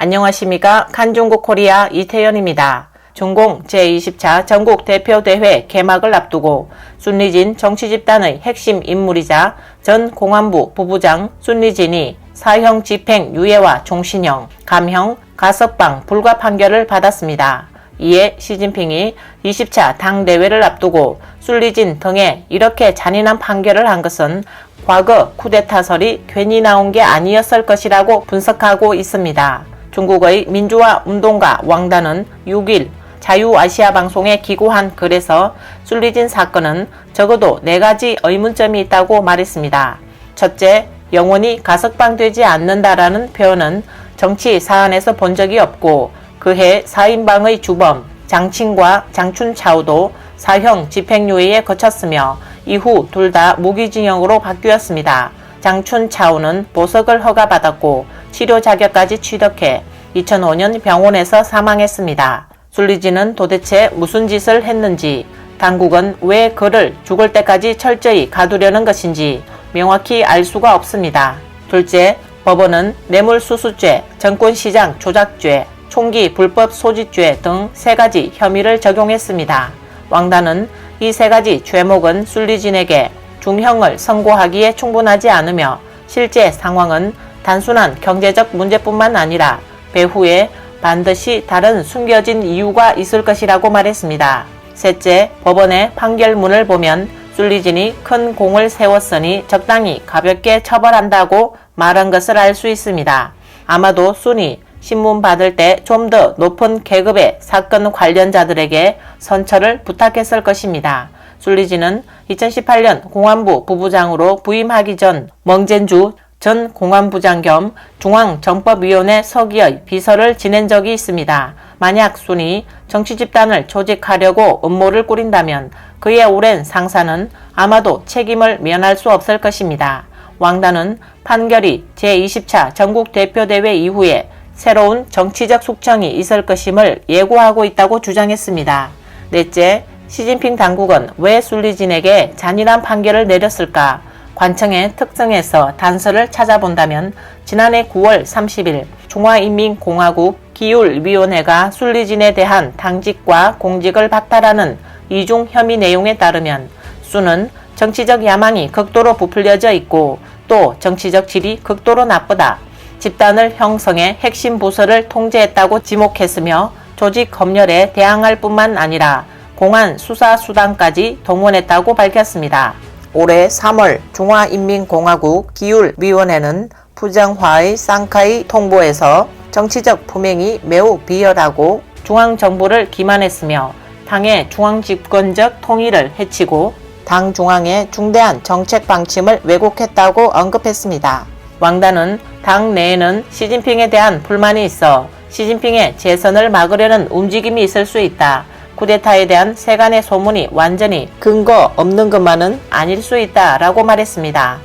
안녕하십니까. 칸중국 코리아 이태연입니다. 중공 제20차 전국 대표대회 개막을 앞두고 순리진 정치집단의 핵심 인물이자 전 공안부 부부장 순리진이 사형 집행 유예와 종신형, 감형, 가석방 불가 판결을 받았습니다. 이에 시진핑이 20차 당대회를 앞두고 순리진 등에 이렇게 잔인한 판결을 한 것은 과거 쿠데타설이 괜히 나온 게 아니었을 것이라고 분석하고 있습니다. 중국의 민주화 운동가 왕단은 6일 자유아시아 방송에 기고한 글에서 순리진 사건은 적어도 네 가지 의문점이 있다고 말했습니다. 첫째, 영원히 가석방되지 않는다라는 표현은 정치 사안에서 본 적이 없고 그해 4인방의 주범 장친과 장춘차우도 사형 집행유예에 거쳤으며 이후 둘 다 무기징역으로 바뀌었습니다. 장춘차우는 보석을 허가받았고 치료 자격까지 취득해 2005년 병원에서 사망했습니다. 술리지는 도대체 무슨 짓을 했는지 당국은 왜 그를 죽을 때까지 철저히 가두려는 것인지 명확히 알 수가 없습니다. 둘째, 법원은 뇌물수수죄, 정권시장 조작죄, 총기 불법 소지죄 등 세 가지 혐의를 적용했습니다. 왕단은 이 세 가지 죄목은 술리진에게 중형을 선고하기에 충분하지 않으며 실제 상황은 단순한 경제적 문제뿐만 아니라 배후에 반드시 다른 숨겨진 이유가 있을 것이라고 말했습니다. 셋째, 법원의 판결문을 보면 술리진이 큰 공을 세웠으니 적당히 가볍게 처벌한다고 말한 것을 알 수 있습니다. 아마도 순이 신문 받을 때 좀 더 높은 계급의 사건 관련자들에게 선처를 부탁했을 것입니다. 술리진은 2018년 공안부 부부장으로 부임하기 전 멍젠주 전 공안부장 겸 중앙정법위원회 서기의 비서를 지낸 적이 있습니다. 만약 순이 정치 집단을 조직하려고 음모를 꾸린다면 그의 오랜 상사는 아마도 책임을 면할 수 없을 것입니다. 왕단은 판결이 제20차 전국대표대회 이후에 새로운 정치적 숙청이 있을 것임을 예고하고 있다고 주장했습니다. 넷째, 시진핑 당국은 왜 술리진에게 잔인한 판결을 내렸을까? 관청의 특성에서 단서를 찾아본다면 지난해 9월 30일 중화인민공화국 기율위원회가 술리진에 대한 당직과 공직을 박탈하는 이중 혐의 내용에 따르면 수는 정치적 야망이 극도로 부풀려져 있고 또 정치적 질이 극도로 나쁘다. 집단을 형성해 핵심 부서를 통제했다고 지목했으며 조직 검열에 대항할 뿐만 아니라 공안 수사 수단까지 동원했다고 밝혔습니다. 올해 3월 중화인민공화국 기율위원회는 부정화의 쌍카이 통보에서 정치적 품행이 매우 비열하고 중앙정부를 기만했으며 당의 중앙집권적 통일을 해치고 당 중앙의 중대한 정책 방침을 왜곡했다고 언급했습니다. 왕단은 당 내에는 시진핑에 대한 불만이 있어 시진핑의 재선을 막으려는 움직임이 있을 수 있다. 쿠데타에 대한 세간의 소문이 완전히 근거 없는 것만은 아닐 수 있다라고 말했습니다.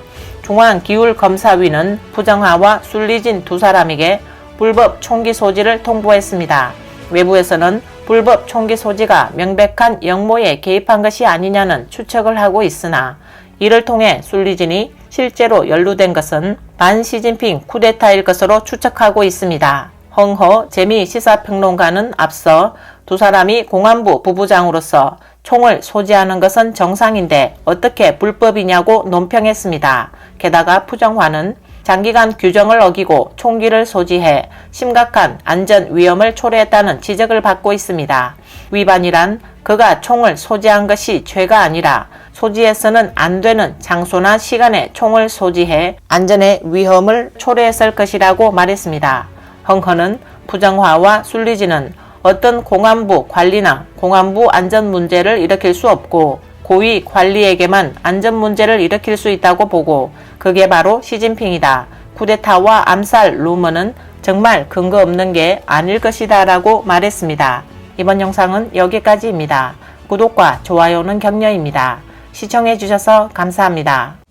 중앙기율검사위는 부정하와 술리진 두 사람에게 불법 총기 소지를 통보했습니다. 외부에서는 불법 총기 소지가 명백한 영모에 개입한 것이 아니냐는 추측을 하고 있으나 이를 통해 술리진이 실제로 연루된 것은 반 시진핑 쿠데타일 것으로 추측하고 있습니다. 헝허 재미 시사평론가는 앞서 두 사람이 공안부 부부장으로서 총을 소지하는 것은 정상인데 어떻게 불법이냐고 논평했습니다. 게다가 푸정화는 장기간 규정을 어기고 총기를 소지해 심각한 안전 위험을 초래했다는 지적을 받고 있습니다. 위반이란 그가 총을 소지한 것이 죄가 아니라 소지해서는 안 되는 장소나 시간에 총을 소지해 안전의 위험을 초래했을 것이라고 말했습니다. 헝커는 부정화와 순리지는 어떤 공안부 관리나 공안부 안전 문제를 일으킬 수 없고 고위 관리에게만 안전 문제를 일으킬 수 있다고 보고 그게 바로 시진핑이다. 쿠데타와 암살 루머는 정말 근거 없는 게 아닐 것이다 라고 말했습니다. 이번 영상은 여기까지입니다. 구독과 좋아요는 격려입니다. 시청해 주셔서 감사합니다.